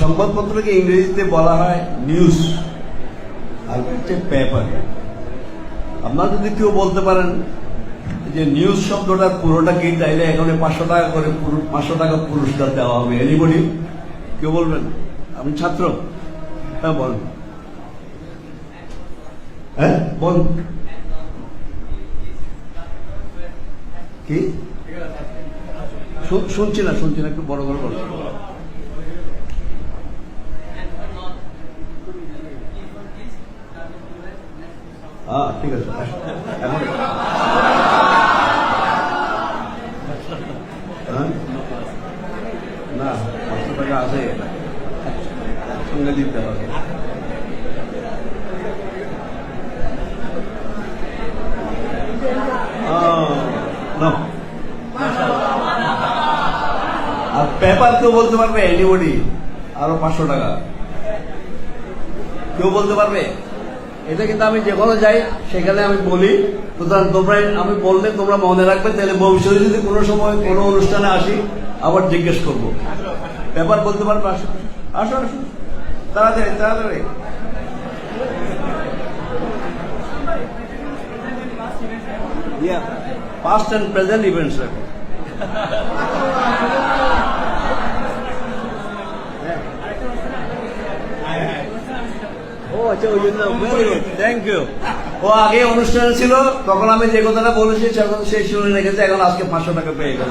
সংবাদপত্রকে ইংরেজিতে বলা হয় নিউজ আর হচ্ছে পেপার আপনারা যদি কেউ বলতে পারেন যে নিউজ শব্দটার পুরোটা কি, তাইলে এখানে পাঁচশো টাকা করে পাঁচশো টাকা পুরস্কার দেওয়া হবে। এনিবডি কেউ বলবেন? আপনি ছাত্র? হ্যাঁ বলেন হ্যাঁ বল। কি? শুনছি না শুনছি না, একটু বড় করে বল। ঠিক আছে? না পাঁচশো টাকা আছে একসঙ্গে দিতে হবে। আর পেপার কেউ বলতে পারবে এনিবডি আরও পাঁচশো টাকা। কেউ বলতে পারবে? এটা কিন্তু আমি যে যেখানে যাই সেখানে আমি বলি সুতরাং তোমরা আমি বললে তোমরা মনে রাখবে তাহলে ভবিষ্যতে যদি কোনো সময় কোনো অনুষ্ঠানে আসি আবার জিজ্ঞেস করব। ব্যাপার বলতে পারবে? আসো আসো আসো। তাড়াতাড়ি তাড়াতাড়ি। Yeah, past and present events thank you ও আগে অনুষ্ঠান ছিল, তখন আমি যে কথাটা বলেছি সেই শুনে রেখেছে, এখন আজকে পাঁচশো টাকা পেয়ে গেল